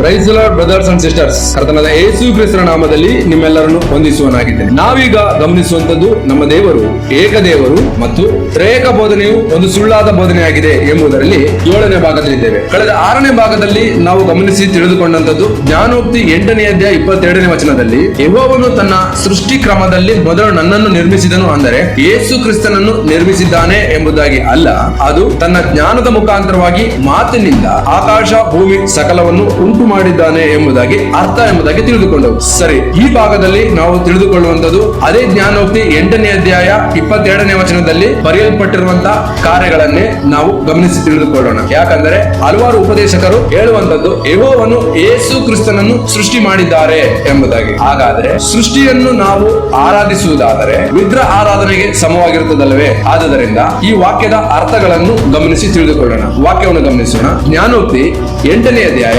Brothers and sisters ಕರ್ತನಾದ ಕ್ರಿಸ್ತನ ನಾಮದಲ್ಲಿ ನಿಮ್ಮೆಲ್ಲರನ್ನು ಹೊಂದಿಸುವನಾಗಿದ್ದೇನೆ ನಾವೀಗ ಗಮನಿಸುವಂತದ್ದು ನಮ್ಮ ದೇವರು, ಏಕದೇವರು ಮತ್ತು ತ್ರೇಕ ಬೋಧನೆಯು ಒಂದು ಸುಳ್ಳಾದ ಬೋಧನೆಯಾಗಿದೆ ಎಂಬುದರಲ್ಲಿ ಏಳನೇ ಭಾಗದಲ್ಲಿದ್ದೇವೆ. ಕಳೆದ ಆರನೇ ಭಾಗದಲ್ಲಿ ನಾವು ಗಮನಿಸಿ ತಿಳಿದುಕೊಂಡಂತದ್ದು ಜ್ಞಾನೋಕ್ತಿ ಎಂಟನೇ ಅಧ್ಯಾಯ ಇಪ್ಪತ್ತೆರಡನೇ ವಚನದಲ್ಲಿ, ಯಹೋವನು ತನ್ನ ಸೃಷ್ಟಿ ಕ್ರಮದಲ್ಲಿ ಮೊದಲು ನನ್ನನ್ನು ನಿರ್ಮಿಸಿದನು ಅಂದರೆ ಯೇಸು ಕ್ರಿಸ್ತನನ್ನು ನಿರ್ಮಿಸಿದ್ದಾನೆ ಎಂಬುದಾಗಿ ಅಲ್ಲ, ಅದು ತನ್ನ ಜ್ಞಾನದ ಮುಖಾಂತರವಾಗಿ ಮಾತಿನಿಂದ ಆಕಾಶ, ಭೂಮಿ, ಸಕಲವನ್ನು ಉಂಟು ಮಾಡಿದ್ದಾನೆ ಎಂಬುದಾಗಿ ಅರ್ಥ ಎಂಬುದಾಗಿ ತಿಳಿದುಕೊಂಡವು. ಸರಿ, ಈ ಭಾಗದಲ್ಲಿ ನಾವು ತಿಳಿದುಕೊಳ್ಳುವಂತದ್ದು ಅದೇ ಜ್ಞಾನೋಕ್ತಿ ಎಂಟನೇ ಅಧ್ಯಾಯ ಇಪ್ಪತ್ತೆರಡನೇ ವಚನದಲ್ಲಿ ಬರೆಯಲ್ಪಟ್ಟಿರುವಂತಹ ಕಾರ್ಯಗಳನ್ನೇ ನಾವು ಗಮನಿಸಿ ತಿಳಿದುಕೊಳ್ಳೋಣ. ಯಾಕಂದ್ರೆ ಹಲವಾರು ಉಪದೇಶಕರು ಹೇಳುವಂತದ್ದು ಯೆಹೋವನು ಏಸು ಕ್ರಿಸ್ತನನ್ನು ಸೃಷ್ಟಿ ಮಾಡಿದ್ದಾರೆ ಎಂಬುದಾಗಿ. ಹಾಗಾದ್ರೆ ಸೃಷ್ಟಿಯನ್ನು ನಾವು ಆರಾಧಿಸುವುದಾದರೆ ವಿಗ್ರಹ ಆರಾಧನೆಗೆ ಸಮವಾಗಿರುತ್ತದಲ್ಲವೇ? ಆದುದರಿಂದ ಈ ವಾಕ್ಯದ ಅರ್ಥಗಳನ್ನು ಗಮನಿಸಿ ತಿಳಿದುಕೊಳ್ಳೋಣ. ವಾಕ್ಯವನ್ನು ಗಮನಿಸೋಣ. ಜ್ಞಾನೋಕ್ತಿ ಎಂಟನೇ ಅಧ್ಯಾಯ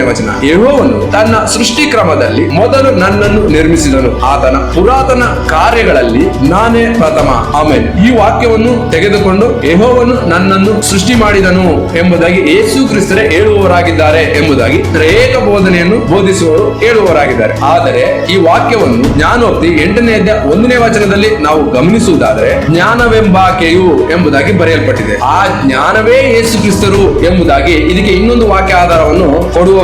ಇಪ್ಪತ್ತೆರಡನೇ ವಚನ ಯಹೋವನು ತನ್ನ ಸೃಷ್ಟಿ ಕ್ರಮದಲ್ಲಿ ಮೊದಲು ನನ್ನನ್ನು ನಿರ್ಮಿಸಿದನು. ಆತನ ಪುರಾತನ ಕಾರ್ಯಗಳಲ್ಲಿ ನಾನೇ ಪ್ರಥಮ. ಆಮೇಲೆ ಈ ವಾಕ್ಯವನ್ನು ತೆಗೆದುಕೊಂಡು ಯಹೋವನು ನನ್ನನ್ನು ಸೃಷ್ಟಿ ಮಾಡಿದನು ಎಂಬುದಾಗಿ ಯೇಸು ಕ್ರಿಸ್ತರೇ ಹೇಳುವವರಾಗಿದ್ದಾರೆ ಎಂಬುದಾಗಿ ತ್ರೇಕ ಬೋಧನೆಯನ್ನು ಬೋಧಿಸುವವರು ಹೇಳುವವರಾಗಿದ್ದಾರೆ. ಆದರೆ ಈ ವಾಕ್ಯವನ್ನು ಜ್ಞಾನೋಕ್ತಿ ಎಂಟನೇ ಅಧ್ಯಾಯ ಒಂದನೇ ವಚನದಲ್ಲಿ ನಾವು ಗಮನಿಸುವುದಾದರೆ ಜ್ಞಾನವೆಂಬಾಕೆಯು ಎಂಬುದಾಗಿ ಬರೆಯಲ್ಪಟ್ಟಿದೆ. ಆ ಜ್ಞಾನವೇ ಯೇಸು ಕ್ರಿಸ್ತರು ಎಂಬುದಾಗಿ ಇದಕ್ಕೆ ಇನ್ನೊಂದು ವಾಕ್ಯ ಆಧಾರವನ್ನು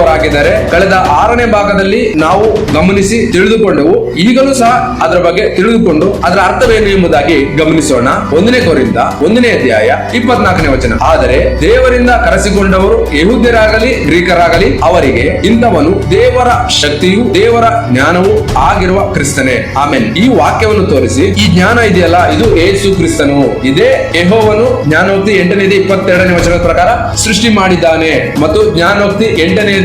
ಕೊಡುವವರಾಗಿದ್ದಾರೆ ಕಳೆದ ಆರನೇ ಭಾಗದಲ್ಲಿ ನಾವು ಗಮನಿಸಿ ತಿಳಿದುಕೊಂಡೆವು. ಈಗಲೂ ಸಹ ಅದರ ಬಗ್ಗೆ ತಿಳಿದುಕೊಂಡು ಅದರ ಅರ್ಥವೇನು ಎಂಬುದಾಗಿ ಗಮನಿಸೋಣ. ಒಂದನೇ ಕೋರಿಂದ ಒಂದನೇ ಅಧ್ಯಾಯ ಇಪ್ಪತ್ನಾಲ್ಕನೇ ವಚನ. ಆದರೆ ದೇವರಿಂದ ಕರೆಸಿಕೊಂಡವರು ಯಹೂದ್ಯರಾಗಲಿ, ಗ್ರೀಕರಾಗಲಿ ಅವರಿಗೆ ಇಂಥವನು ದೇವರ ಶಕ್ತಿಯು ದೇವರ ಜ್ಞಾನವು ಆಗಿರುವ ಕ್ರಿಸ್ತನೇ. ಆಮೇಲೆ ಈ ವಾಕ್ಯವನ್ನು ತೋರಿಸಿ, ಈ ಜ್ಞಾನ ಇದೆಯಲ್ಲ, ಇದು ಏಸು ಕ್ರಿಸ್ತನು. ಇದೇ ಯಹೋವನು ಜ್ಞಾನೋಕ್ತಿ ಎಂಟನೇದೇ ಇಪ್ಪತ್ತೆರಡನೇ ವಚನದ ಪ್ರಕಾರ ಸೃಷ್ಟಿ ಮಾಡಿದ್ದಾನೆ ಮತ್ತು ಜ್ಞಾನೋಕ್ತಿ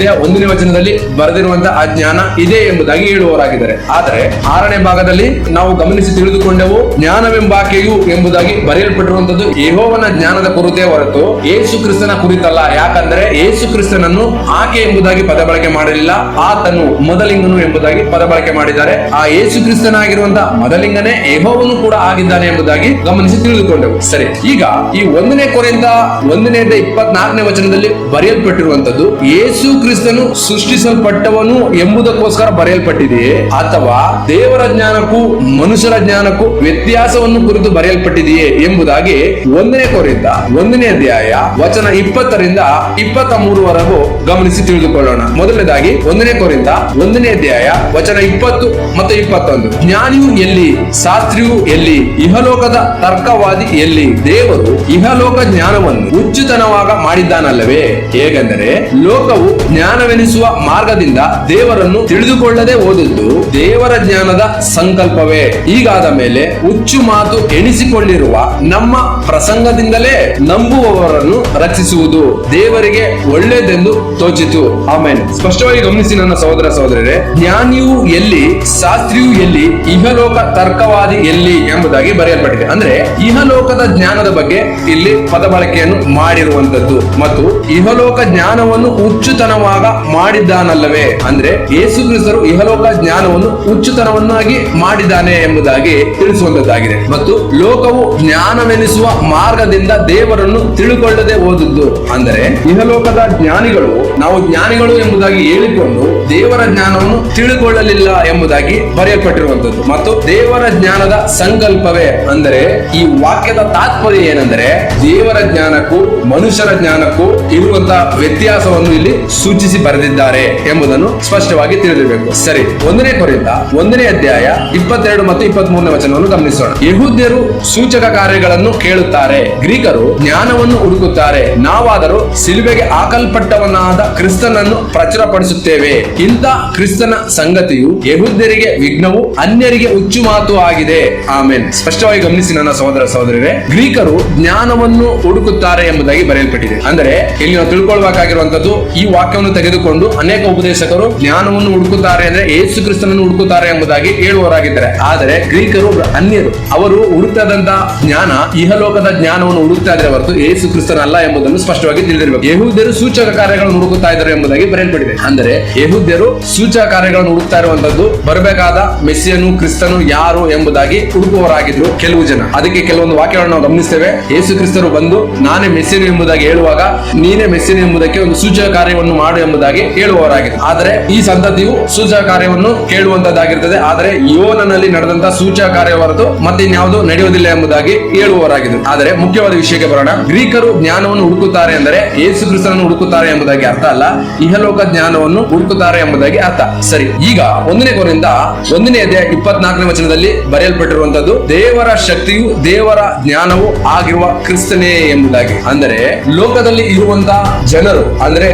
ಎಂಟನೇದೇ ಒಂದನೇ ವಚನದಲ್ಲಿ ಬರೆದಿರುವಂತಹ ಆ ಜ್ಞಾನ ಇದೆ ಎಂಬುದಾಗಿ ಹೇಳುವವರಾಗಿದ್ದಾರೆ. ಆದರೆ ಆರನೇ ಭಾಗದಲ್ಲಿ ನಾವು ಗಮನಿಸಿ ತಿಳಿದುಕೊಂಡೆವು ಜ್ಞಾನವೆಂಬಾಕೆಯು ಎಂಬುದಾಗಿ ಬರೆಯಲ್ಪಟ್ಟಿರುವಂತದ್ದು ಯಹೋವನ ಜ್ಞಾನದ ಕುರಿತೇ ಹೊರತು ಯೇಸು ಕ್ರಿಸ್ತನ ಕುರಿತಲ್ಲ. ಯಾಕಂದ್ರೆ ಏಸು ಕ್ರಿಸ್ತನನ್ನು ಆಕೆ ಎಂಬುದಾಗಿ ಪದ ಬಳಕೆ ಮಾಡಲಿಲ್ಲ ಆತನು ಮೊದಲಿಂಗನು ಎಂಬುದಾಗಿ ಪದ ಬಳಕೆ ಮಾಡಿದ್ದಾರೆ. ಆ ಏಸು ಕ್ರಿಸ್ತನಾಗಿರುವಂತಹ ಮೊದಲಿಂಗನೇ ಯಹೋವನು ಕೂಡ ಆಗಿದ್ದಾನೆ ಎಂಬುದಾಗಿ ಗಮನಿಸಿ ತಿಳಿದುಕೊಂಡೆವು. ಸರಿ, ಈಗ ಈ ಒಂದನೇ ಕೊರೆಯಿಂದ ಒಂದನೇ ಇಪ್ಪತ್ನಾಲ್ಕನೇ ವಚನದಲ್ಲಿ ಬರೆಯಲ್ಪಟ್ಟಿರುವಂತದ್ದು ಯೇಸು ಕ್ರಿಸ್ತನು ಸೃಷ್ಟಿಸಲ್ಪಟ್ಟವನು ಎಂಬುದಕ್ಕೋಸ್ಕರ ಬರೆಯಲ್ಪಟ್ಟಿದೆಯೇ? ಅಥವಾ ದೇವರ ಜ್ಞಾನಕ್ಕೂ ಮನುಷ್ಯರ ಜ್ಞಾನಕ್ಕೂ ವ್ಯತ್ಯಾಸವನ್ನು ಕುರಿತು ಬರೆಯಲ್ಪಟ್ಟಿದೆಯೇ ಎಂಬುದಾಗಿ ಒಂದನೇ ಕೊರಿಂದ ಒಂದನೇ ಅಧ್ಯಾಯ, ವಚನ ಇಪ್ಪತ್ತರಿಂದ ಇಪ್ಪತ್ತ ಮೂರವರೆಗೂ ಗಮನಿಸಿ ತಿಳಿದುಕೊಳ್ಳೋಣ. ಮೊದಲನೇದಾಗಿ, ಒಂದನೇ ಕೊರಿಂದ ಒಂದನೇ ಅಧ್ಯಾಯ, ವಚನ ಇಪ್ಪತ್ತು ಮತ್ತು ಇಪ್ಪತ್ತೊಂದು. ಜ್ಞಾನಿಯು ಎಲ್ಲಿ, ಶಾಸ್ತ್ರಿಯು ಎಲ್ಲಿ, ಇಹಲೋಕದ ತರ್ಕವಾದಿ ಎಲ್ಲಿ, ದೇವರು ಇಹಲೋಕ ಜ್ಞಾನವನ್ನು ಹುಚ್ಚುತನವಾಗ ಮಾಡಿದ್ದಾನಲ್ಲವೇ? ಹೇಗೆಂದರೆ, ಲೋಕವು ಜ್ಞಾನವೆನಿಸುವ ಮಾರ್ಗದಿಂದ ದೇವರನ್ನು ತಿಳಿದುಕೊಳ್ಳದೆ ಓದಿದ್ದು ದೇವರ ಜ್ಞಾನದ ಸಂಕಲ್ಪವೇ. ಈಗಾದ ಮೇಲೆ ಹುಚ್ಚು ಮಾತು ಎಣಿಸಿಕೊಂಡಿರುವ ನಮ್ಮ ಪ್ರಸಂಗದಿಂದಲೇ ನಂಬುವವರನ್ನು ರಕ್ಷಿಸುವುದು ದೇವರಿಗೆ ಒಳ್ಳೆಯದೆಂದು ತೋಚಿತು. ಆಮೇಲೆ ಸ್ಪಷ್ಟವಾಗಿ ಗಮನಿಸಿ ನನ್ನ ಸಹೋದರ ಸಹೋದರರೇ, ಜ್ಞಾನಿಯು ಎಲ್ಲಿ, ಶಾಸ್ತ್ರಿಯು ಎಲ್ಲಿ, ಇಹಲೋಕ ತರ್ಕವಾದಿ ಎಲ್ಲಿ ಎಂಬುದಾಗಿ ಬರೆಯಲ್ಪಟ್ಟಿದೆ. ಅಂದ್ರೆ ಇಹಲೋಕದ ಜ್ಞಾನದ ಬಗ್ಗೆ ಇಲ್ಲಿ ಪದ ಬಳಕೆಯನ್ನು ಮಾಡಿರುವಂತದ್ದು ಮತ್ತು ಇಹಲೋಕ ಜ್ಞಾನವನ್ನು ಹುಚ್ಚುತನವಾಗ ಮಾಡಿದ್ದಾನಲ್ಲವೇ? ಅಂದ್ರೆ ಯೇಸು ಕ್ರಿಸ್ತರು ಇಹಲೋಕ ಜ್ಞಾನವನ್ನು ಹುಚ್ಚುತನವನ್ನಾಗಿ ಮಾಡಿದ್ದಾನೆ ಎಂಬುದಾಗಿ ತಿಳಿಸುವಂತದ್ದಾಗಿದೆ ಮತ್ತು ಲೋಕವು ಜ್ಞಾನವೆನಿಸುವ ಮಾರ್ಗದಿಂದ ದೇವರನ್ನು ತಿಳುಕೊಳ್ಳದೆ ಹೋದದ್ದು. ಅಂದರೆ ಇಹಲೋಕದ ಜ್ಞಾನಿಗಳು, ನಾವು ಜ್ಞಾನಿಗಳು ಎಂಬುದಾಗಿ ಹೇಳಿಕೊಂಡು ದೇವರ ಜ್ಞಾನವನ್ನು ತಿಳಿದುಕೊಳ್ಳಲಿಲ್ಲ ಎಂಬುದಾಗಿ ಬರೆಯಲ್ಪಟ್ಟಿರುವಂತದ್ದು ಮತ್ತು ದೇವರ ಜ್ಞಾನದ ಸಂಕಲ್ಪವೇ? ಅಂದರೆ ಈ ವಾಕ್ಯದ ತಾತ್ಪರ್ಯ ಏನೆಂದರೆ ದೇವರ ಜ್ಞಾನಕ್ಕೂ ಮನುಷ್ಯರ ಜ್ಞಾನಕ್ಕೂ ಇರುವಂತಹ ವ್ಯತ್ಯಾಸವನ್ನು ಇಲ್ಲಿ ಸೂಚಿಸಿ ಬರೆದಿದ್ದಾರೆ ಎಂಬುದನ್ನು ಸ್ಪಷ್ಟವಾಗಿ ತಿಳಿದಿರಬೇಕು. ಸರಿ, ಒಂದನೇ ಕೊರಿಂದ ಒಂದನೇ ಅಧ್ಯಾಯ ಇಪ್ಪತ್ತೆರಡು ಮತ್ತು ಇಪ್ಪತ್ತ್ ಮೂರನೇ ವಚನವನ್ನು ಗಮನಿಸೋಣ. ಯಹೂದ್ಯರು ಸೂಚಕ ಕಾರ್ಯಗಳನ್ನು ಕೇಳುತ್ತಾರೆ. ಗ್ರೀಕರು ಜ್ಞಾನವನ್ನು ಹುಡುಕುತ್ತಾರೆ. ನಾವಾದರೂ ಸಿಲುಬೆಗೆ ಹಾಕಲ್ಪಟ್ಟವನಾದ ಕ್ರಿಸ್ತನನ್ನು ಪ್ರಚುರಪಡಿಸುತ್ತೇವೆ. ಇಂಥ ಕ್ರಿಸ್ತನ ಸಂಗತಿಯು ಯಹೂದ್ಯರಿಗೆ ವಿಘ್ನವು ಅನ್ಯರಿಗೆ ಹುಚ್ಚು ಮಾತು ಆಗಿದೆ. ಆಮೇಲೆ ಸ್ಪಷ್ಟವಾಗಿ ಗಮನಿಸಿ ನನ್ನ ಸಹೋದರ ಸಹೋದರರೇ ಗ್ರೀಕರು ಜ್ಞಾನವನ್ನು ಹುಡುಕುತ್ತಾರೆ ಎಂಬುದಾಗಿ ಬರೆಯಲ್ಪಟ್ಟಿದೆ. ಅಂದರೆ ಇಲ್ಲಿ ನಾವು ತಿಳ್ಕೊಳ್ಬೇಕಾಗಿರುವಂತದ್ದು ಈ ವಾಕ್ಯವನ್ನು ತೆಗೆದುಕೊಂಡು ಅನೇಕ ಉಪದೇಶಕರು ಜ್ಞಾನವನ್ನು ಹುಡುಕುತ್ತಾರೆ ಅಂದ್ರೆ ಯೇಸು ಕ್ರಿಸ್ತನನ್ನು ಹುಡುಕುತ್ತಾರೆ ಎಂಬುದಾಗಿ ಹೇಳುವವರಾಗಿದ್ದಾರೆ. ಆದರೆ ಗ್ರೀಕರು, ಅನ್ಯರು, ಅವರು ಹುಡುಕಾದಂತಹ ಜ್ಞಾನ, ಇಹಲೋಕದ ಜ್ಞಾನವನ್ನು ಹುಡುಕ್ತಾ ಇದ್ರೆ ಹೊರತು ಕ್ರಿಸ್ತನ ಅಲ್ಲ ಎಂಬುದನ್ನು ಸ್ಪಷ್ಟವಾಗಿ ತಿಳಿದಿರಬೇಕು. ಯಹೂದ್ಯರು ಸೂಚಕ ಕಾರ್ಯಗಳನ್ನು ಹುಡುಕುತ್ತಾ ಇದ್ದಾರೆ ಎಂಬುದಾಗಿ ಬರೆಯಲ್ಪಟ್ಟಿದೆ. ಅಂದರೆ ಯಹೂದ್ಯರು ಸೂಚಕ ಕಾರ್ಯಗಳನ್ನು ಹುಡುಕ್ತಾ ಇರುವಂತದ್ದು ಬರಬೇಕಾದ ಮೆಸ್ಸಿಯನು, ಕ್ರಿಸ್ತನು ಯಾರು ಎಂಬುದಾಗಿ ಹುಡುಕುವವರಾಗಿದ್ರು ಕೆಲವು ಜನ. ಅದಕ್ಕೆ ಕೆಲವೊಂದು ವಾಕ್ಯಗಳನ್ನು ನಾವು ಗಮನಿಸ್ತೇವೆ. ಯೇಸು ಕ್ರಿಸ್ತರು ಬಂದು, ನಾನೇ ಮೆಸ್ಸಿಯನು ಎಂಬುದಾಗಿ ಹೇಳುವಾಗ, ನೀನೇ ಮೆಸ್ಸಿಯನು ಎಂಬುದಕ್ಕೆ ಒಂದು ಸೂಚಕ ಕಾರ್ಯವನ್ನು ಮಾಡು ಮಾಡು ಎಂಬುದಾಗಿ ಹೇಳುವವರಾಗಿದೆ ಆದರೆ ಈ ಸಂತತಿಯು ಸೂಚಕ ಕಾರ್ಯವನ್ನು ಕೇಳುವಂತದ್ದಾಗಿರ್ತದೆ. ಆದರೆ ಯೋನನಲ್ಲಿ ನಡೆದಂತ ಸೂಚಕ ಕಾರ್ಯ ಹೊರತು ಮತ್ತೆ ಇನ್ಯಾವುದು ನಡೆಯುವುದಿಲ್ಲ ಎಂಬುದಾಗಿ ಹೇಳುವವರಾಗಿದೆ ಆದರೆ ಮುಖ್ಯವಾದ ವಿಷಯಕ್ಕೆ ಬರೋಣ. ಗ್ರೀಕರು ಜ್ಞಾನವನ್ನು ಹುಡುಕುತ್ತಾರೆ ಅಂದರೆ ಯೇಸು ಕ್ರಿಸ್ತನನ್ನು ಹುಡುಕುತ್ತಾರೆ ಎಂಬುದಾಗಿ ಅರ್ಥ ಅಲ್ಲ. ಇಹಲೋಕ ಜ್ಞಾನವನ್ನು ಹುಡುಕುತ್ತಾರೆ ಎಂಬುದಾಗಿ ಅರ್ಥ. ಸರಿ, ಈಗ ಒಂದನೇ ಕೊರಿಂದ ಒಂದನೇ ಅಧ್ಯಾಯ ಇಪ್ಪತ್ನಾಲ್ಕನೇ ವಚನದಲ್ಲಿ ಬರೆಯಲ್ಪಟ್ಟಿರುವಂತದ್ದು, ದೇವರ ಶಕ್ತಿಯು ದೇವರ ಜ್ಞಾನವು ಆಗಿರುವ ಕ್ರಿಸ್ತನೇ ಎಂಬುದಾಗಿ. ಅಂದರೆ ಲೋಕದಲ್ಲಿ ಇರುವಂತಹ ಜನರು, ಅಂದ್ರೆ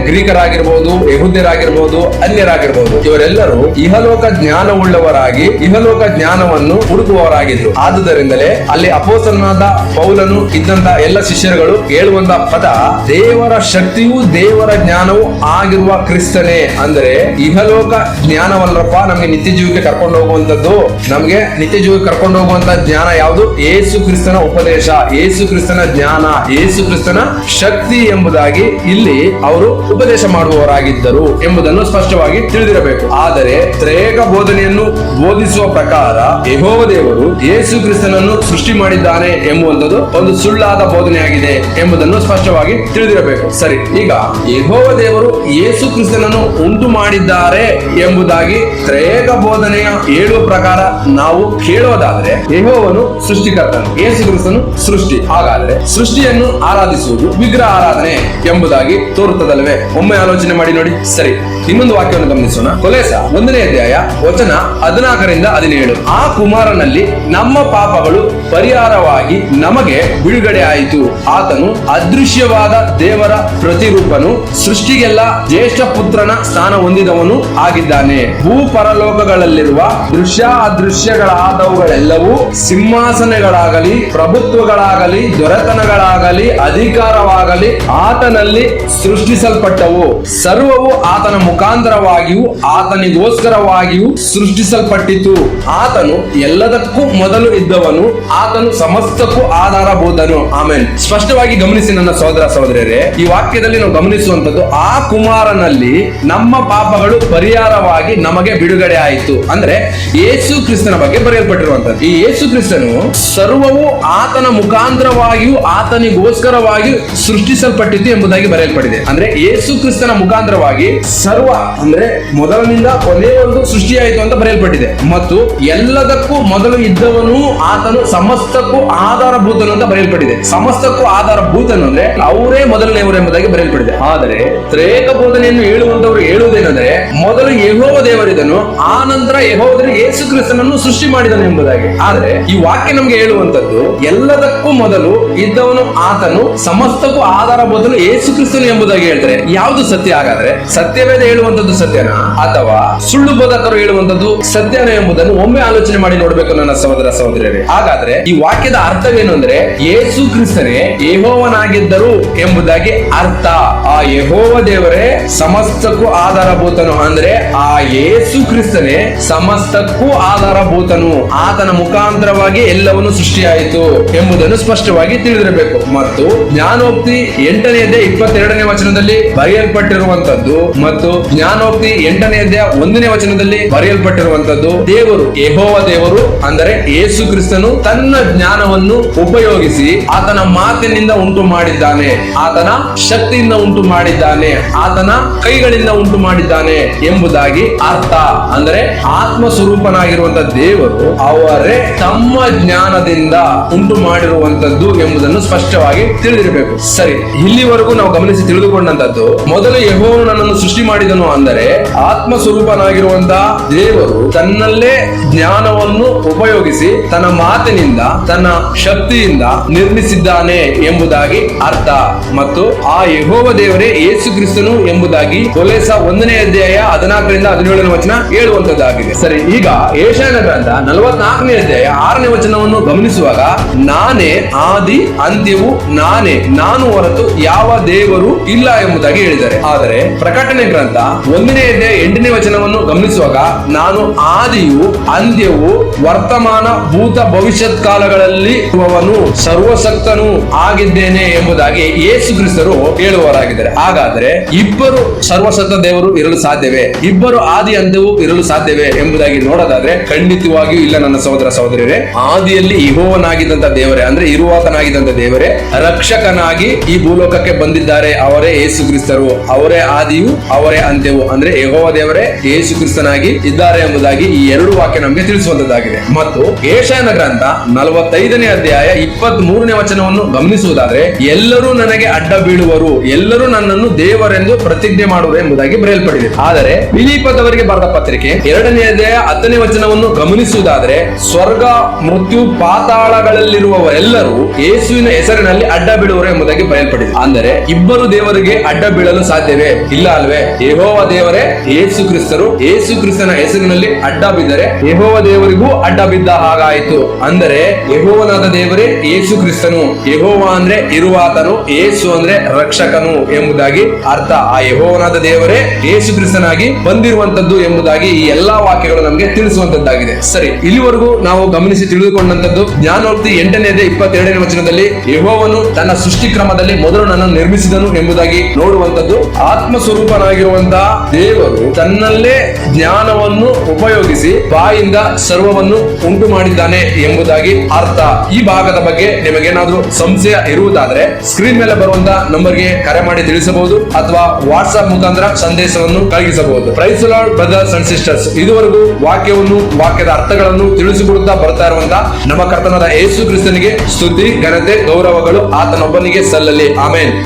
ಗ್ರೀಕರಾಗಿರ್ಬೋದು ಯಹುದ್ಯರಾಗಿರ್ಬೋದು ಅನ್ಯರಾಗಿರ್ಬೋದು ಇವರೆಲ್ಲರೂ ಇಹಲೋಕ ಜ್ಞಾನವುಳ್ಳವರಾಗಿ, ಇಹಲೋಕ ಜ್ಞಾನವನ್ನು ಹುಡುಕುವವರಾಗಿದ್ರು ಆದುದರಿಂದಲೇ ಅಲ್ಲಿ ಅಪೋಸನಾದ ಪೌಲನು ಇದ್ದಂತ ಎಲ್ಲ ಶಿಷ್ಯರುಗಳು ಹೇಳುವಂತ ಪದ, ದೇವರ ಶಕ್ತಿಯು ದೇವರ ಜ್ಞಾನವು ಆಗಿರುವ ಕ್ರಿಸ್ತನೇ. ಅಂದ್ರೆ ಇಹಲೋಕ ಜ್ಞಾನವಲ್ಲಪ್ಪ ನಮಗೆ ನಿತ್ಯ ಜೀವಕ್ಕೆ ಕರ್ಕೊಂಡು ಹೋಗುವಂತದ್ದು ನಮ್ಗೆ ನಿತ್ಯ ಜೀವಕ್ಕೆ ಕರ್ಕೊಂಡು ಹೋಗುವಂತ ಜ್ಞಾನ ಯಾವುದು? ಏಸು ಕ್ರಿಸ್ತನ ಉಪದೇಶ, ಏಸು ಕ್ರಿಸ್ತನ ಜ್ಞಾನ, ಏಸು ಕ್ರಿಸ್ತನ ಶಕ್ತಿ ಎಂಬುದಾಗಿ ಇಲ್ಲಿ ಅವರು ಉಪದೇಶ ಮಾಡುವವರಾಗಿದ್ದರು ಎಂಬುದನ್ನು ಸ್ಪಷ್ಟವಾಗಿ ತಿಳಿದಿರಬೇಕು. ಆದರೆ ತ್ರೇಕ ಬೋಧನೆಯನ್ನು ಬೋಧಿಸುವ ಪ್ರಕಾರ ಯಹೋವ ದೇವರು ಯೇಸು ಕ್ರಿಸ್ತನನ್ನು ಸೃಷ್ಟಿ ಮಾಡಿದ್ದಾನೆ ಎಂಬುವಂತದ್ದು ಒಂದು ಸುಳ್ಳಾದ ಬೋಧನೆಯಾಗಿದೆ ಎಂಬುದನ್ನು ಸ್ಪಷ್ಟವಾಗಿ ತಿಳಿದಿರಬೇಕು. ಸರಿ, ಈಗ ಯಹೋವ ದೇವರು ಯೇಸು ಕ್ರಿಸ್ತನನ್ನು ಉಂಟು ಮಾಡಿದ್ದಾರೆ ಎಂಬುದಾಗಿ ತ್ರೇಕ ಬೋಧನೆಯ ಹೇಳುವ ಪ್ರಕಾರ ನಾವು ಕೇಳೋದಾದ್ರೆ ಯಹೋವನು ಸೃಷ್ಟಿಕರ್ತನು, ಯೇಸು ಕ್ರಿಸ್ತನು ಸೃಷ್ಟಿ. ಹಾಗಾದ್ರೆ ಸೃಷ್ಟಿಯನ್ನು ಆರಾಧಿಸುವುದು ವಿಗ್ರಹ ಆರಾಧನೆ ಎಂಬುದಾಗಿ ತೋರುತ್ತದಲ್ವೇ ಒಮ್ಮೆ ಆಲೋಚನೆ ಮಾಡಿ ನೋಡಿ. ಸರಿ, ಇನ್ನೊಂದು ವಾಕ್ಯವನ್ನು ಗಮನಿಸೋಣ. ಕೊಲೆಸ ಒಂದನೇ ಅಧ್ಯಾಯ, ವಚನ ಹದಿನಾಲ್ಕರಿಂದ ಹದಿನೇಳು. ಆ ಕುಮಾರನಲ್ಲಿ ನಮ್ಮ ಪಾಪಗಳು ಪರಿಹಾರವಾಗಿ ನಮಗೆ ಬಿಡುಗಡೆ ಆಯಿತು. ಆತನು ಅದೃಶ್ಯವಾದ ದೇವರ ಪ್ರತಿರೂಪನು, ಸೃಷ್ಟಿಗೆಲ್ಲ ಜ್ಯೇಷ್ಠ ಪುತ್ರನ ಸ್ಥಾನ ಹೊಂದಿದವನು ಆಗಿದ್ದಾನೆ. ಭೂ ಪರಲೋಕಗಳಲ್ಲಿರುವ ದೃಶ್ಯ ಅದೃಶ್ಯಗಳಾದವುಗಳೆಲ್ಲವೂ ಸಿಂಹಾಸನಗಳಾಗಲಿ, ಪ್ರಭುತ್ವಗಳಾಗಲಿ, ದೊರೆತನಗಳಾಗಲಿ, ಅಧಿಕಾರವಾಗಲಿ ಆತನಲ್ಲಿ ಸೃಷ್ಟಿಸಲ್ಪಟ್ಟವು. ಸರ್ವವು ಆತನ ಮುಖಾಂತರವಾಗಿಯೂ ಆತನಿಗೋಸ್ಕರವಾಗಿಯೂ ಸೃಷ್ಟಿಸಲ್ಪಟ್ಟಿತು. ಆತನು ಎಲ್ಲದಕ್ಕೂ ಮೊದಲು ಇದ್ದವನು, ಆತನು ಸಮಸ್ತಕ್ಕೂ ಆಧಾರಭೂತನು. ಆಮೇಲೆ ಸ್ಪಷ್ಟವಾಗಿ ಗಮನಿಸಿ ನನ್ನ ಸಹೋದರ ಸಹೋದರರೇ ಈ ವಾಕ್ಯದಲ್ಲಿ ನಾವು ಗಮನಿಸುವಂತದ್ದು ಆ ಕುಮಾರನಲ್ಲಿ ನಮ್ಮ ಪಾಪಗಳು ಪರಿಹಾರವಾಗಿ ನಮಗೆ ಬಿಡುಗಡೆ ಆಯಿತು. ಅಂದ್ರೆ ಯೇಸು ಕ್ರಿಸ್ತನ ಬಗ್ಗೆ ಬರೆಯಲ್ಪಟ್ಟಿರುವಂತದ್ದು ಈ ಯೇಸು ಕ್ರಿಸ್ತನು ಸರ್ವವು ಆತನ ಮುಖಾಂತರವಾಗಿಯೂ ಆತನಿಗೋಸ್ಕರವಾಗಿಯೂ ಸೃಷ್ಟಿಸಲ್ಪಟ್ಟಿತು ಎಂಬುದಾಗಿ ಬರೆಯಲ್ಪಟ್ಟಿದೆ. ಅಂದ್ರೆ ಯೇಸು ಕ್ರಿಸ್ತನ ಮುಖಾಂತರವಾಗಿ ಸರ್ವ, ಅಂದ್ರೆ ಮೊದಲಿನಿಂದ ಒಂದು ಸೃಷ್ಟಿಯಾಯಿತು ಅಂತ ಬರೆಯಲ್ಪಟ್ಟಿದೆ. ಮತ್ತು ಎಲ್ಲದಕ್ಕೂ ಮೊದಲು ಇದ್ದವನು ಆತನು ಸಮಸ್ತಕ್ಕೂ ಆಧಾರಭೂತನು ಅಂತ ಬರೆಯಲ್ಪಟ್ಟಿದೆ. ಸಮಸ್ತಕ್ಕೂ ಆಧಾರಭೂತನು ಅಂದ್ರೆ ಅವರೇ ಮೊದಲನೆಯವರು ಎಂಬುದಾಗಿ ಬರೆಯಲ್ಪಟ್ಟಿದೆ. ಆದರೆ ತ್ರೇಕ ಬೋಧನೆಯನ್ನು ಹೇಳುವಂತವರು ಹೇಳುವುದೇನೆಂದರೆ ಮೊದಲು ಯಹೋವ ದೇವರಿದನು, ಆ ನಂತರ ಯಹೋದರು ಯೇಸು ಕ್ರಿಸ್ತನನ್ನು ಸೃಷ್ಟಿ ಮಾಡಿದನು ಎಂಬುದಾಗಿ. ಆದರೆ ಈ ವಾಕ್ಯ ನಮ್ಗೆ ಹೇಳುವಂತದ್ದು ಎಲ್ಲದಕ್ಕೂ ಮೊದಲು ಇದ್ದವನು ಆತನು, ಸಮಸ್ತಕ್ಕೂ ಆಧಾರಭೂತನು ಯೇಸು ಕ್ರಿಸ್ತನು ಎಂಬುದಾಗಿ ಹೇಳ್ತಾರೆ. ಯಾವುದು ಸತ್ಯ? ಹಾಗಾದ್ರೆ ಸತ್ಯವೇದ ಹೇಳುವಂತದ್ದು ಸತ್ಯನ? ಅಥವಾ ಸುಳ್ಳು ಬೋಧಕರು ಹೇಳುವಂತದ್ದು ಸತ್ಯನ ಎಂಬುದನ್ನು ಒಮ್ಮೆ ಆಲೋಚನೆ ಮಾಡಿ ನೋಡ್ಬೇಕು ನನ್ನ ಸಹೋದರ ಸಹೋದರರೇ ಹಾಗಾದ್ರೆ ಈ ವಾಕ್ಯದ ಅರ್ಥವೇನು ಅಂದ್ರೆ ಯೇಸು ಕ್ರಿಸ್ತನೇ ಯೆಹೋವನಾಗಿದ್ದರು ಎಂಬುದಾಗಿ ಅರ್ಥ. ಆ ಯಹೋವ ದೇವರೇ ಸಮಸ್ತಕ್ಕೂ ಆಧಾರಭೂತನು. ಅಂದ್ರೆ ಆ ಯೇಸು ಕ್ರಿಸ್ತನೇ ಸಮಸ್ತಕ್ಕೂ ಆಧಾರಭೂತನು. ಆತನ ಮುಖಾಂತರವಾಗಿ ಎಲ್ಲವನ್ನು ಸೃಷ್ಟಿಯಾಯಿತು ಎಂಬುದನ್ನು ಸ್ಪಷ್ಟವಾಗಿ ತಿಳಿದಿರಬೇಕು. ಮತ್ತು ಜ್ಞಾನೋಕ್ತಿ ಎಂಟನೆಯದೇ ಇಪ್ಪತ್ತೆರಡನೇ ವಚನದಲ್ಲಿ ಬರೆಯಲ್ಪಟ್ಟಿರುವಂತದ್ದು ಮತ್ತು ಜ್ಞಾನೋಕ್ತಿ ಎಂಟನೆಯದೇ ಒಂದನೇ ವಚನದಲ್ಲಿ ಬರೆಯಲ್ಪಟ್ಟಿರುವಂತದ್ದು ದೇವರು, ಯಹೋವ ದೇವರು, ಅಂದರೆ ಯೇಸು ಕ್ರಿಸ್ತನು ತನ್ನ ಜ್ಞಾನವನ್ನು ಉಪಯೋಗಿಸಿ ಆತನ ಮಾತಿನಿಂದ ಉಂಟು ಮಾಡಿದ್ದಾನೆ. ಆತನ ಶಕ್ತಿಯಿಂದ ಉಂಟು ಮಾಡಿದ್ದಾನೆ. ಆತನ ಕೈಗಳಿಂದ ಉಂಟು ಮಾಡಿದ್ದಾನೆ ಎಂಬುದಾಗಿ ಅರ್ಥ. ಅಂದರೆ ಆತ್ಮ ಸ್ವರೂಪನಾಗಿರುವಂತ ದೇವರು ಅವರೇ ತಮ್ಮ ಜ್ಞಾನದಿಂದ ಉಂಟು ಮಾಡಿರುವಂತದ್ದು ಎಂಬುದನ್ನು ಸ್ಪಷ್ಟವಾಗಿ ತಿಳಿದಿರಬೇಕು. ಸರಿ, ಇಲ್ಲಿವರೆಗೂ ನಾವು ಗಮನಿಸಿ ತಿಳಿದುಕೊಂಡಂತದ್ದು ಮೊದಲು ಯೆಹೋವನು ನನ್ನನ್ನು ಸೃಷ್ಟಿ ಮಾಡಿದನು ಅಂದರೆ ಆತ್ಮ ಸ್ವರೂಪನಾಗಿರುವಂತಹ ದೇವರು ತನ್ನಲ್ಲೇ ಜ್ಞಾನವನ್ನು ಉಪಯೋಗಿಸಿ ತನ್ನ ಮಾತಿನಿಂದ, ತನ್ನ ಶಕ್ತಿಯಿಂದ ನಿರ್ಮಿಸಿದ್ದಾನೆ ಎಂಬುದಾಗಿ ಅರ್ಥ. ಮತ್ತು ಆ ಯಹೋವ ದೇವರೇ ಯೇಸು ಕ್ರಿಸ್ತನು ಎಂಬುದಾಗಿ ಕೊಲೆಸ ಒಂದನೇ ಅಧ್ಯಾಯ ಹದಿನಾಲ್ಕರಿಂದ ಹದಿನೇಳನೇ ವಚನ ಹೇಳುವಂತದ್ದಾಗಿದೆ ಸರಿ, ಈಗ ಏಷಾನ ಗ್ರಂಥ ನಲವತ್ನಾಲ್ಕನೇ ಅಧ್ಯಾಯ ಆರನೇ ವಚನವನ್ನು ಗಮನಿಸುವಾಗ, ನಾನೇ ಆದಿ, ಅಂತ್ಯವು ನಾನೇ, ನಾನು ಹೊರತು ಯಾವ ದೇವರು ಇಲ್ಲ ಎಂಬುದಾಗಿ ಹೇಳಿದ್ದಾರೆ. ಆದರೆ ಪ್ರಕಟಣೆ ಗ್ರಂಥ ಒಂದನೇ ಅಧ್ಯಾಯ ಎಂಟನೇ ವಚನವನ್ನು ಗಮನಿಸುವಾಗ ನಾನು ಆದಿಯು ಅಂತ್ಯವು ವರ್ತಮಾನ ಭೂತ ಭವಿಷ್ಯತ್ ಕಾಲಗಳಲ್ಲಿ ಅವನು ಸರ್ವಸಕ್ತನು ಆಗಿದ್ದೇನೆ ಎಂಬುದಾಗಿ ಯೇಸು ಕ್ರಿಸ್ತರು ಹೇಳುವವರಾಗಿದ್ದಾರೆ. ಹಾಗಾದ್ರೆ ಇಬ್ಬರು ಸರ್ವಸತ್ತ ದೇವರು ಇರಲು ಸಾಧ್ಯವೇ? ಇಬ್ಬರು ಆದಿ ಅಂತ್ಯವು ಇರಲು ಸಾಧ್ಯವೇ ಎಂಬುದಾಗಿ ನೋಡೋದಾದ್ರೆ ಖಂಡಿತವಾಗಿಯೂ ಇಲ್ಲ ನನ್ನ ಸಹೋದರ ಸಹೋದರಿಯರೇ. ಆದಿಯಲ್ಲಿ ಇಹೋವನಾಗಿದ್ದಂತ ದೇವರೇ, ಅಂದ್ರೆ ಇರುವಾತನಾಗಿದ್ದಂತ ದೇವರೇ, ರಕ್ಷಕನಾಗಿ ಈ ಭೂಲೋಕಕ್ಕೆ ಬಂದಿದ್ದಾರೆ ಅವರೇ ಯೇಸು ಕ್ರಿಸ್ತರು. ಅವರೇ ಅವರೇ ಆದಿಯು, ಅವರೇ ಅಂತ್ಯವು. ಅಂದ್ರೆ ಯಹೋವ ದೇವರೇ ಯೇಸು ಕ್ರಿಸ್ತನಾಗಿ ಇದ್ದಾರೆ ಎಂಬುದಾಗಿ ಈ ಎರಡು ವಾಕ್ಯ ನಮಗೆ ತಿಳಿಸುವಂತದ್ದಾಗಿದೆ. ಮತ್ತು ಏಷಾಯನ ಗ್ರಂಥ ನಲವತ್ತೈದನೇ ಅಧ್ಯಾಯ ಇಪ್ಪತ್ತ್ ಮೂರನೇ ವಚನವನ್ನು ಗಮನಿಸುವುದಾದ್ರೆ, ಎಲ್ಲರೂ ನನಗೆ ಅಡ್ಡ ಬೀಳುವರು, ಎಲ್ಲರೂ ನನ್ನನ್ನು ದೇವರೆಂದು ಪ್ರತಿಜ್ಞೆ ಮಾಡುವರು ಎಂಬುದಾಗಿ ಬರೆಯಲ್ಪಟ್ಟಿದೆ. ಆದರೆ ಫಿಲಿಪದವರಿಗೆ ಬರೆದ ಪತ್ರಿಕೆ ಎರಡನೇ ಅಧ್ಯಾಯ ಹತ್ತನೇ ವಚನವನ್ನು ಗಮನಿಸುವುದಾದ್ರೆ, ಸ್ವರ್ಗ, ಮೃತ್ಯು, ಪಾತಾಳಗಳಲ್ಲಿರುವವರೆಲ್ಲರೂ ಯೇಸುವಿನ ಹೆಸರಿನಲ್ಲಿ ಅಡ್ಡ ಬೀಳುವರು ಎಂಬುದಾಗಿ ಬರೆಯಲ್ಪಟ್ಟಿದೆ. ಅಂದರೆ ಇಬ್ಬರು ದೇವರಿಗೆ ಅಡ್ಡ ಬೀಳಲು ಸಾಧ್ಯವೇ? ಇಲ್ಲ ಅಲ್ವೇ? ಯೆಹೋವ ದೇವರೇ, ಯೇಸು ಕ್ರಿಸ್ತರು ಯೇಸು ಕ್ರಿಸ್ತನ ಹೆಸರಿನಲ್ಲಿ ಅಡ್ಡ ಬಿದ್ದರೆ ಯೆಹೋವ ದೇವರಿಗೂ ಅಡ್ಡ ಬಿದ್ದ ಹಾಗಾಯಿತು. ಅಂದರೆ ಯಹೋವನಾದ ದೇವರೇ ಯೇಸು ಕ್ರಿಸ್ತನು. ಯಹೋವ ಅಂದ್ರೆ ಇರುವಾತನು, ಯೇಸು ಅಂದ್ರೆ ರಕ್ಷಕನು ಎಂಬುದಾಗಿ ಅರ್ಥ. ಆ ಯಹೋವನಾದ ದೇವರೇ ಯೇಸು ಕ್ರಿಸ್ತನಾಗಿ ಬಂದಿರುವಂತದ್ದು ಎಂಬುದಾಗಿ ಈ ಎಲ್ಲಾ ವಾಕ್ಯಗಳು ನಮಗೆ ತಿಳಿಸುವಂತದ್ದಾಗಿದೆ ಸರಿ, ಇಲ್ಲಿವರೆಗೂ ನಾವು ಗಮನಿಸಿ ತಿಳಿದುಕೊಂಡಂತದ್ದು ಜ್ಞಾನೋಕ್ತಿ ಎಂಟನೇದೇ ಇಪ್ಪತ್ತೆರಡನೇ ವಚನದಲ್ಲಿ ಯಹೋವನು ತನ್ನ ಸೃಷ್ಟಿ ಕ್ರಮದಲ್ಲಿ ಮೊದಲು ನನ್ನನ್ನು ನಿರ್ಮಿಸಿದನು ಎಂಬುದಾಗಿ ನೋಡುವಂತದ್ದು ಆತ್ಮ ಸ್ವರೂಪನಾಗಿರುವಂತಹ ದೇವರು ತನ್ನಲ್ಲೇ ಜ್ಞಾನವನ್ನು ಉಪಯೋಗಿಸಿ ಬಾಯಿಂದ ಸರ್ವವನ್ನು ಉಂಟು ಮಾಡಿದ್ದಾನೆ ಎಂಬುದಾಗಿ ಅರ್ಥ. ಈ ಭಾಗದ ಬಗ್ಗೆ ನಿಮಗೇನಾದ್ರೂ ಸಂಶಯ ಇರುವುದಾದ್ರೆ ಸ್ಕ್ರೀನ್ ಮೇಲೆ ಬರುವಂತ ನಂಬರ್ಗೆ ಕರೆ ಮಾಡಿ ತಿಳಿಸಬಹುದು ಅಥವಾ ವಾಟ್ಸ್ಆಪ್ ಮುಖಾಂತರ ಸಂದೇಶವನ್ನು ಕಳುಹಿಸಬಹುದು. Praise lord brothers and sisters ಇದುವರೆಗೂ ವಾಕ್ಯವನ್ನು, ವಾಕ್ಯದ ಅರ್ಥಗಳನ್ನು ತಿಳಿಸಿಕೊಡುತ್ತಾ ಬರ್ತಾ ಇರುವಂತಹ ನಮ್ಮ ಕರ್ತನಾದ ಯೇಸು ಕ್ರಿಸ್ತನಿಗೆ ಸ್ತುತಿ, ಘನತೆ, ಗೌರವಗಳು ಆತನೊಬ್ಬನಿಗೆ ಸಲ್ಲಲಿ. ಆಮೇನ್.